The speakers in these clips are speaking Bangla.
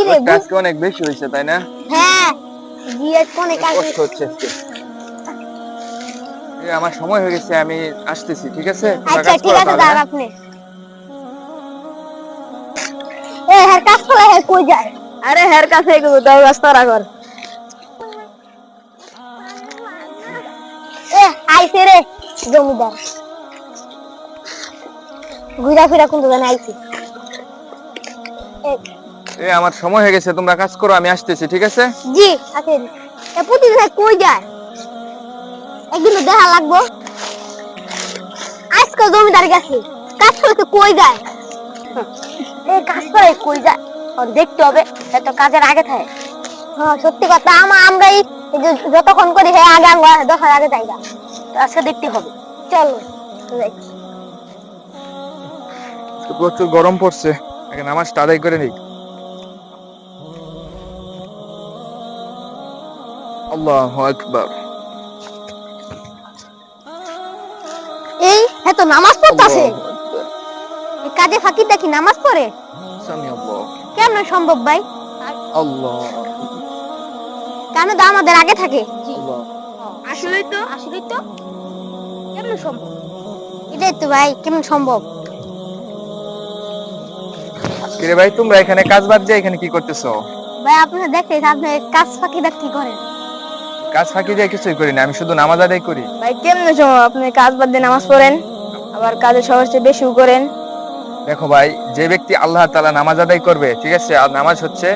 কি রে আজকে অনেক বেশি হয়েছে তাই না? হ্যাঁ কষ্ট হচ্ছে আজকে। আমার সময় হয়ে গেছে আমি আসতেছি ঠিক আছে? আচ্ছা ঠিক আছে তাহলে, হ্যাঁ? আপনি। এ হ্যাঁ কাজ করে হ্যাঁ কই যায়? আরে হের কাছে গো দাও রাস্তা রাখর এ আইছে রে জমিদার। ঘুরা ফিরা কোন দোকানে আইছে? এ, আমার সময় হয়ে গেছে তোমরা কাজ করো আমি আসতেছি ঠিক আছে? জি আছে এ প্রতিদিন কই যায়? একদিন দেখা লাগবো। আজকে জমিদার গেছে কাজ করতে কই যায়? এ কাজ করে কই যায়? দেখতে হবে এত কাজের আগে থাকে। হ্যাঁ সত্যি কথা আমা আমরাই যতক্ষণ করি হ্যাঁ আগে আমরা দশার আগে যাই আজকে দেখতে হবে। চলো। প্রচুর গরম পড়ছে আগে নামাজটা আদায় করে নিই। আল্লাহু আকবার। এই হ্যাঁ তো নামাজ পড়তাছে? এই কাজে ফাঁকি দেখি নামাজ পড়ে? কেমন সম্ভব ভাই? আল্লাহ। কেন তো আমাদের আগে থাকে। আসলেই তো। আসলেই তো। কেমন সম্ভব? এটাই তো ভাই কেমন সম্ভব? কিরে ভাই তোমরা এখানে কাজ বাদ দিয়ে এখানে কি করতেছো? ভাই আপনারা দেখতে আপনি কাজ ফাঁকি দেখ কি করেন? কাজ ফাঁকি দিয়ে কিছুই করি না আমি শুধু নামাজ আদায় করি। ভাই কেমনে সময় আপনি কাজ বাদ দিয়ে নামাজ পড়েন আবার কাজে সবার চেয়ে বেশিও করেন। দেখো ভাই যে ব্যক্তি আল্লাহ তাআলা নামাজ আদায় করবে ঠিক আছে? আর নামাজ হচ্ছে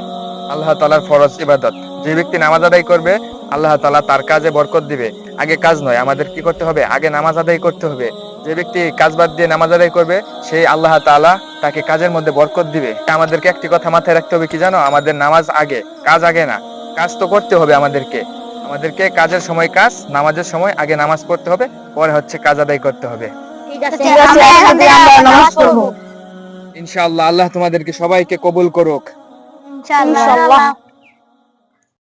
আল্লাহ তাআলার ফরজ ইবাদত। যে ব্যক্তি নামাজ আদায় করবে আল্লাহ তাআলা তার কাজে বরকত দিবে। আগে কাজ নয় আমাদের কি করতে হবে? আগে নামাজ আদায় করতে হবে। যে ব্যক্তি কাজ বাদ দিয়ে নামাজ আদায় করবে সেই আল্লাহ তাআলা তাকে কাজের মধ্যে বরকত দিবে। আমাদেরকে একটি কথা মাথায় রাখতে হবে কি জানো? আমাদের নামাজ আগে কাজ আগে না। কাজ তো করতে হবে আমাদেরকে। আমাদেরকে কাজের সময় কাজ নামাজের সময় আগে নামাজ পড়তে হবে পরে হচ্ছে কাজ আদায় করতে হবে ঠিক আছে ঠিক আমরা আমরা নামাজ নামাজ পড়ব পড়ব। ইনশাআল্লাহ আল্লাহ তোমাদেরকে সবাইকে কবুল করুক ইনশাআল্লাহ ইনশাআল্লাহ।